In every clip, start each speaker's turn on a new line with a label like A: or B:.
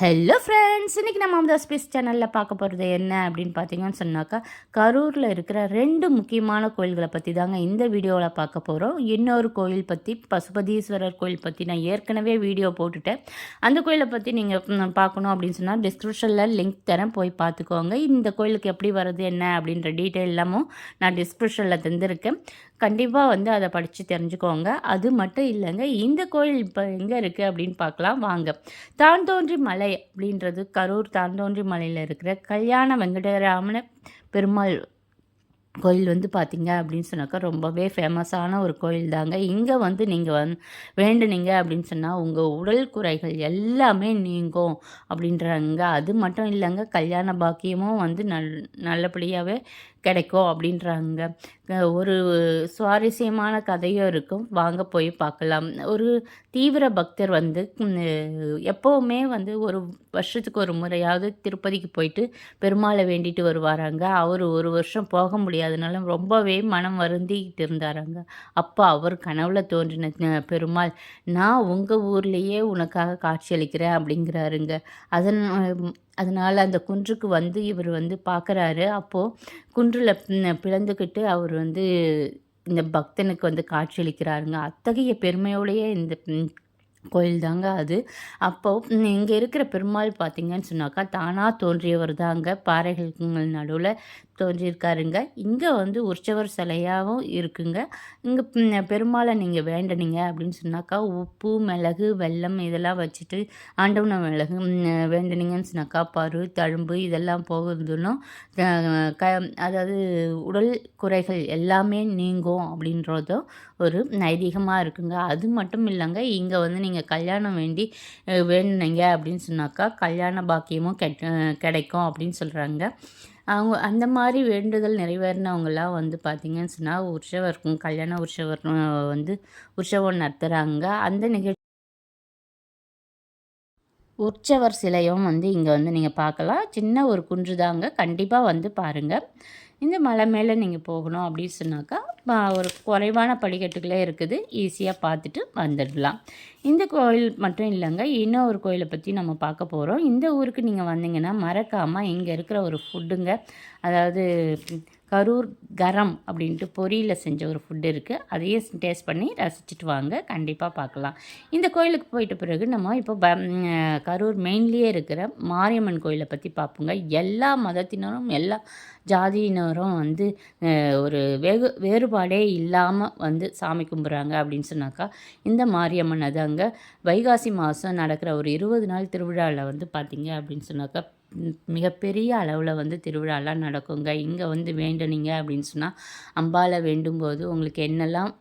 A: Hello friends இன்றைக்கி நம்ம அமுதா ஸ்பீஸ் சேனலில் பார்க்க போகிறது என்ன அப்படின்னு பார்த்தீங்கன்னு சொன்னாக்கா கரூரில் இருக்கிற ரெண்டு முக்கியமான கோயில்களை பற்றி தாங்க இந்த வீடியோவில் பார்க்க போகிறோம் இன்னொரு கோயில் பற்றி பசுபதீஸ்வரர் கோயில் பற்றி நான் ஏற்கனவே வீடியோ போட்டுட்டேன். அந்த கோயிலை பற்றி நீங்கள் பார்க்கணும் அப்படின்னு சொன்னால் டிஸ்கிரிப்ஷனில் லிங்க் தரேன். போய் பார்த்துக்கோங்க. இந்த கோயிலுக்கு எப்படி வருது என்ன அப்படின்ற டீட்டெயில் எல்லாமும் நான் டிஸ்கிரிப்ஷனில் தந்திருக்கேன். கண்டிப்பாக வந்து அதை படித்து தெரிஞ்சுக்கோங்க. அது மட்டும் இல்லைங்க இந்த கோயில் இப்போ எங்கே இருக்குது அப்படின்னு பார்க்கலாம் வாங்க. தான்தோன்றி மலை அப்படின்றது கரூர் தான்தோன்றி மலையில் இருக்கிற கல்யாண வெங்கடராமன பெருமாள் கோயில் வந்து பார்த்தீங்க அப்படின்னு சொன்னாக்கா ரொம்பவே ஃபேமஸான ஒரு கோயில் தாங்க. இங்கே வந்து நீங்கள் வந் வேண்டுனீங்க அப்படின்னு சொன்னால் உங்கள் உடல் குறைகள் எல்லாமே நீங்கும் அப்படின்றாங்க. அது மட்டும் இல்லைங்க கல்யாண பாக்கியமும் வந்து நல் நல்லபடியாகவே கிடைக்கும் அப்படின்றாங்க. ஒரு சுவாரஸ்யமான கதையும் இருக்கும். வாங்க போய் பார்க்கலாம். ஒரு தீவிர பக்தர் வந்து எப்போவுமே வந்து ஒரு வருஷத்துக்கு ஒரு முறையாவது திருப்பதிக்கு போயிட்டு பெருமாளை வேண்டிட்டு வருவாராங்க. அவர் ஒரு வருஷம் போக முடியாதனால ரொம்பவே மனம் வருந்திக்கிட்டு இருந்தாராங்க. அப்போ அவர் கனவுல தோன்றின பெருமாள் நான் உங்கள் ஊர்லேயே உனக்காக காட்சியளிக்கிறேன் அப்படிங்கிறாருங்க. அதன் அதனால் அந்த குன்றுக்கு வந்து இவர் வந்து பார்க்குறாரு அப்போது குன்றில் பிளந்துக்கிட்டு அவர் வந்து இந்த பக்தனுக்கு வந்து காட்சியளிக்கிறாருங்க. அத்தகைய பெருமையோடையே இந்த கோயில் தாங்க அது. அப்போது இங்கே இருக்கிற பெருமாள் பார்த்திங்கன்னு சொன்னாக்கா தானாக தோன்றியவர் தாங்க பாறைகள் நடுவில் தோன்றியிருக்காருங்க. இங்கே வந்து உற்சவர் சிலையாகவும் இருக்குங்க. இங்கே பெருமாளை நீங்கள் வேண்டனீங்க அப்படின்னு சொன்னாக்கா உப்பு மிளகு வெல்லம் இதெல்லாம் வச்சுட்டு ஆண்டவன மிளகு வேண்டனீங்கன்னு சொன்னாக்கா பரு தழும்பு இதெல்லாம் போகுதுன்னும் க அதாவது உடல் குறைகள் எல்லாமே நீங்கும் அப்படின்றதும் ஒரு ஐதீகமாக இருக்குங்க. அது மட்டும் இல்லைங்க இங்கே வந்து நீங்கள் கல்யாணம் வேண்டி வேணுனீங்க அப்படின்னு சொன்னாக்கா கல்யாண பாக்கியமும் கிடைக்கும் அப்படின்னு சொல்கிறாங்க அவங்க அந்த மாதிரி வேண்டுதல் நிறைவேறினவங்களாம் வந்து பார்த்திங்கன்னு சொன்னால் உற்சவருக்கும் கல்யாண உற்சவர் வந்து உற்சவம் நடத்துகிறாங்க அந்த நிகழ்ச்சி உற்சவர் சிலையும் வந்து இங்கே வந்து நீங்கள் பார்க்கலாம். சின்ன ஒரு குன்று தாங்க கண்டிப்பாக வந்து பாருங்கள் இந்த மலை மேலே நீங்கள் போகணும் அப்படின்னு சொன்னாக்கா ஒரு குறைவான படிக்கட்டுகளே இருக்குது. ஈஸியாக பார்த்துட்டு வந்துடலாம். இந்த கோயில் மட்டும் இல்லைங்க இன்னொரு கோயிலை பற்றி நம்ம பார்க்க போகிறோம் இந்த ஊருக்கு நீங்கள் வந்தீங்கன்னா மறக்காமல் இங்கே இருக்கிற ஒரு ஃபுட்டுங்க அதாவது கரூர் கரம் அப்படின்ட்டு பொரியில் செஞ்ச ஒரு ஃபுட்டு இருக்குது அதையும் டேஸ்ட் பண்ணி ரசிச்சுட்டு வாங்க. கண்டிப்பாக பார்க்கலாம் இந்த கோயிலுக்கு போயிட்ட பிறகு நம்ம இப்போ ப கரூர் மெயின்லேயே இருக்கிற மாரியம்மன் கோயிலை பற்றி பார்ப்போங்க. எல்லா மதத்தினரும் எல்லா ஜாதியினரும் வந்து ஒரு வெகு வேறுபாடே இல்லாமல் வந்து சாமி கும்பிட்றாங்க அப்படின்னு சொன்னாக்கா இந்த மாரியம்மன் அது அங்கே வைகாசி மாதம் நடக்கிற ஒரு இருபது நாள் திருவிழாவில் வந்து பார்த்திங்க அப்படின்னு சொன்னாக்கா மிகப்பெரிய அளவில் வந்து திருவிழாலாம் நடக்குங்க. இங்கே வந்து வேண்டுனீங்க அப்படின்னு சொன்னால் அம்பாவை வேண்டும்போது உங்களுக்கு என்னெல்லாம்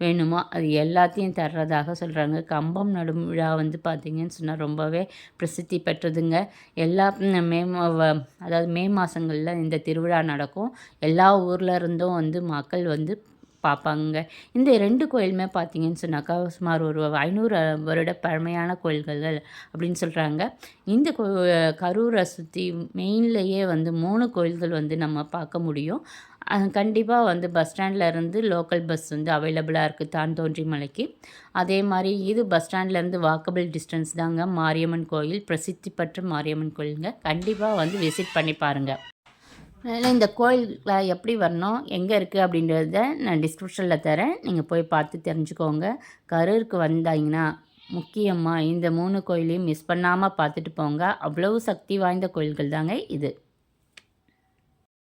A: வேணுமோ அது எல்லாத்தையும் தர்றதாக சொல்கிறாங்க கம்பம் நடும் விழா வந்து பார்த்திங்கன்னு சொன்னால் ரொம்பவே பிரசித்தி பெற்றதுங்க. எல்லா மே அதாவது மே மாதங்களில் இந்த திருவிழா நடக்கும். எல்லா ஊரில் இருந்தும் வந்து மக்கள் வந்து பார்ப்பாங்க இந்த ரெண்டு கோயிலுமே பார்த்தீங்கன்னு சொன்னாக்கா சுமார் ஒரு ஐநூறு வருட பழமையான கோயில்கள் அப்படின்னு சொல்கிறாங்க இந்த கோ கரூரை சுற்றி மெயின்லேயே வந்து மூணு கோயில்கள் வந்து நம்ம பார்க்க முடியும். கண்டிப்பாக வந்து பஸ் ஸ்டாண்டில் இருந்து லோக்கல் பஸ் வந்து அவைலபிளாக இருக்குது தான் தோன்றி மலைக்கு. அதே மாதிரி இது பஸ் ஸ்டாண்ட்லேருந்து வாக்கபிள் டிஸ்டன்ஸ் தாங்க மாரியம்மன் கோயில் பிரசித்தி பெற்ற மாரியம்மன் கோயிலுங்க. கண்டிப்பாக வந்து விசிட் பண்ணி பாருங்கள் அதனால் இந்த கோயிலில் எப்படி வரணும் எங்கே இருக்குது அப்படின்றத நான் டிஸ்கிரிப்ஷனில் தரேன். நீங்கள் போய் பார்த்து தெரிஞ்சுக்கோங்க. கரூருக்கு வந்தாங்கன்னா முக்கியமாக இந்த மூணு கோயிலையும் மிஸ் பண்ணாமல் பார்த்துட்டு போங்க. அவ்வளவு சக்தி வாய்ந்த கோயில்கள் தாங்க இது.